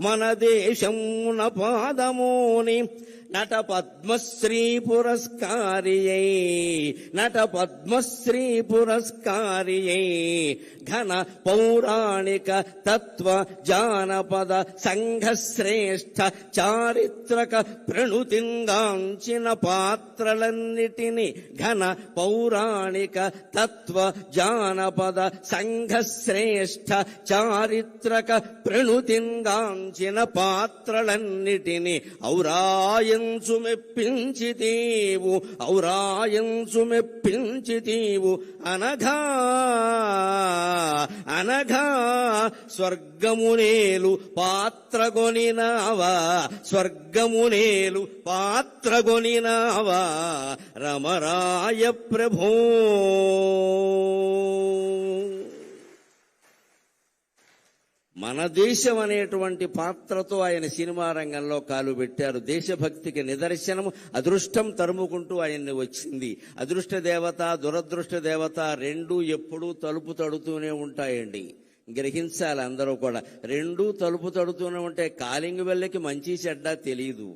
మన దేశమున పాదమోని నట పద్మశ్రీ పురస్కారియై నట పద్మశ్రీ పురస్కారియై ఘన పౌరాణిక తత్వ జానపద సంఘశ్రేష్ఠ చారిత్రక ప్రణుతింగాంచిన పాత్రలన్నిటిని ఘన పౌరాణిక తత్వ జానపద సంఘశ్రేష్ఠ చారిత్రక ప్రణుతింగాంచిన పాత్రలన్నిటిని ఔరాయంచు మెప్పించితీవు ఔరాయంచు మెప్పించితీవు అనఘా అనఘా స్వర్గమునేలు పాత్రగొనినావా స్వర్గమునేలు పాత్రగొనినావా రమరాయ ప్రభో. మన దేశం అనేటువంటి పాత్రతో ఆయన సినిమా రంగంలో కాలు పెట్టారు. దేశభక్తికి నిదర్శనం అదృష్టం తరుముకుంటూ ఆయన్ని వచ్చింది. అదృష్ట దేవత దురదృష్ట దేవత రెండు ఎప్పుడూ తలుపు తడుతూనే ఉంటాయండి. గ్రహించాలి అందరూ కూడా. రెండు తలుపు తడుతూనే ఉంటాయి కాలింగ్ వెళ్ళకి మంచి చెడ్డ తెలియదు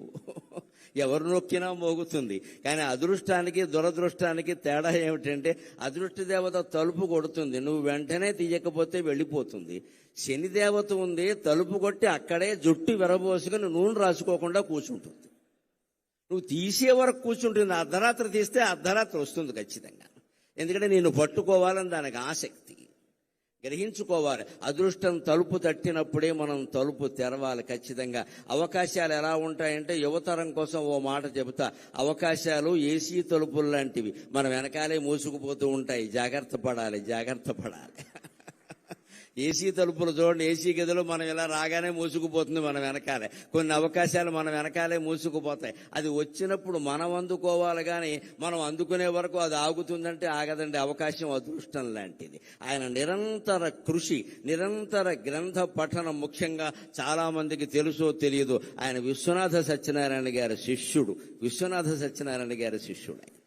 ఎవరు నొక్కినా మోగుతుంది. కానీ అదృష్టానికి దురదృష్టానికి తేడా ఏమిటంటే అదృష్ట దేవత తలుపు కొడుతుంది. నువ్వు వెంటనే తీయకపోతే వెళ్ళిపోతుంది. శని దేవత ఉంది తలుపు కొట్టి అక్కడే జుట్టు విరబోసుకుని నూనె రాసుకోకుండా కూర్చుంటుంది. నువ్వు తీసే వరకు కూర్చుంటుంది. అర్ధరాత్రి తీస్తే అర్ధరాత్రి వస్తుంది ఖచ్చితంగా. ఎందుకంటే నేను పట్టుకోవాలని దానికి ఆసక్తి. గ్రహించుకోవాలి. అదృష్టం తలుపు తట్టినప్పుడే మనం తలుపు తెరవాలి ఖచ్చితంగా. అవకాశాలు ఎలా ఉంటాయంటే యువతరం కోసం ఓ మాట చెబుతా. అవకాశాలు ఏసీ తలుపులు లాంటివి. మన వెనకాలే మూసుకుపోతూ ఉంటాయి. జాగ్రత్త పడాలి జాగ్రత్త పడాలి. ఏసీ తలుపులు చూడండి ఏసీ గదిలో మనం ఇలా రాగానే మూసుకుపోతుంది మనం వెనకాలే. కొన్ని అవకాశాలు మన వెనకాలే మూసుకుపోతాయి. అది వచ్చినప్పుడు మనం అందుకోవాలి కానీ మనం అందుకునే వరకు అది ఆగుతుందంటే ఆగదండి అవకాశం అదృష్టం లాంటిది. ఆయన నిరంతర కృషి నిరంతర గ్రంథ పఠనం ముఖ్యంగా చాలామందికి తెలుసో తెలియదు ఆయన విశ్వనాథ సత్యనారాయణ గారి శిష్యుడు విశ్వనాథ సత్యనారాయణ గారి శిష్యుడు ఆయన.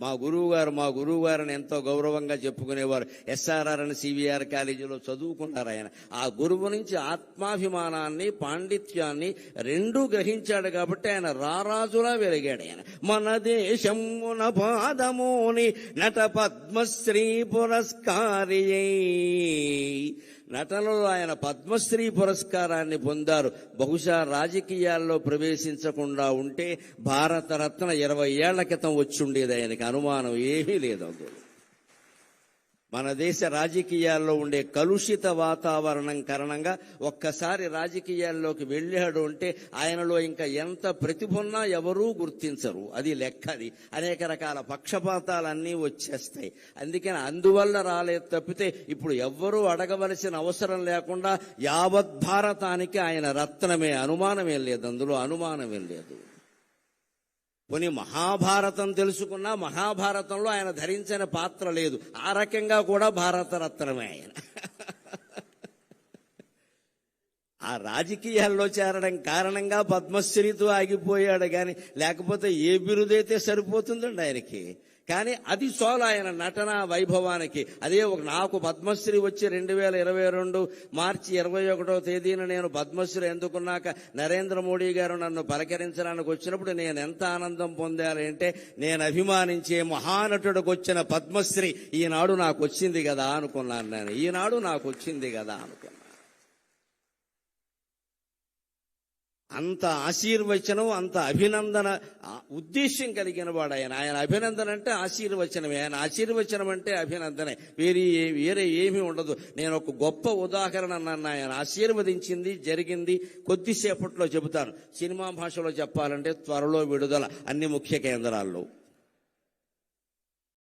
మా గురువు గారు మా గురువు గారిని ఎంతో గౌరవంగా చెప్పుకునేవారు. ఎస్ఆర్ఆర్ అని సివిఆర్ కాలేజీలో చదువుకున్నారు ఆయన. ఆ గురువు నుంచి ఆత్మాభిమానాన్ని పాండిత్యాన్ని రెండూ గ్రహించాడు కాబట్టి ఆయన రారాజులా వెలిగాడు ఆయన. మన దేశమున పాదమోని నట పద్మశ్రీ పురస్కారి నటనలో ఆయన పద్మశ్రీ పురస్కారాన్ని పొందారు. బహుశా రాజకీయాల్లో ప్రవేశించకుండా ఉంటే భారతరత్న ఇరవై ఏళ్ళ క్రితం వచ్చుండేది ఆయనకి. అనుమానం ఏమీ లేదు అందులో. మన దేశ రాజకీయాల్లో ఉండే కలుషిత వాతావరణం కారణంగా ఒక్కసారి రాజకీయాల్లోకి వెళ్ళాడు అంటే ఆయనలో ఇంకా ఎంత ప్రతిభ ఉన్నా ఎవరూ గుర్తించరు. అది లెక్కది. అనేక రకాల పక్షపాతాలన్నీ వచ్చేస్తాయి. అందుకని అందువల్ల రాలేదు తప్పితే ఇప్పుడు ఎవ్వరూ అడగవలసిన అవసరం లేకుండా యావత్ భారతానికి ఆయన రత్నమే. అనుమానమేం లేదు. అందులో అనుమానమేం లేదు. పోనీ మహాభారతం తెలుసుకున్నా మహాభారతంలో ఆయన ధరించిన పాత్ర లేదు. ఆ రకంగా కూడా భారతరత్నమే ఆయన. ఆ రాజకీయాల్లో చేరడం కారణంగా పద్మశ్రీతో ఆగిపోయాడు కానీ లేకపోతే ఏ బిరుదైతే సరిపోతుందండి ఆయనకి? కానీ అది సోల ఆయన నటన వైభవానికి. అదే ఒక నాకు పద్మశ్రీ వచ్చి రెండు వేల ఇరవై రెండు మార్చి ఇరవై ఒకటో తేదీన నేను పద్మశ్రీ ఎందుకున్నాక నరేంద్ర మోడీ గారు నన్ను పలకరించడానికి వచ్చినప్పుడు నేను ఎంత ఆనందం పొందాలంటే నేను అభిమానించే మహానటుడికి వచ్చిన పద్మశ్రీ ఈనాడు నాకు వచ్చింది కదా అనుకున్నాను నేను. ఈనాడు నాకు వచ్చింది కదా అనుకున్నాను. అంత ఆశీర్వచనం అంత అభినందన ఉద్దేశ్యం కలిగిన వాడు ఆయన. ఆయన అభినందన అంటే ఆశీర్వచనమే. ఆయన ఆశీర్వచనం అంటే అభినందనే. వేరే వేరే ఏమీ ఉండదు. నేను ఒక గొప్ప ఉదాహరణ నన్ను ఆయన ఆశీర్వదించింది జరిగింది కొద్దిసేపట్లో చెబుతాను. సినిమా భాషలో చెప్పాలంటే త్వరలో విడుదల అన్ని ముఖ్య కేంద్రాల్లో.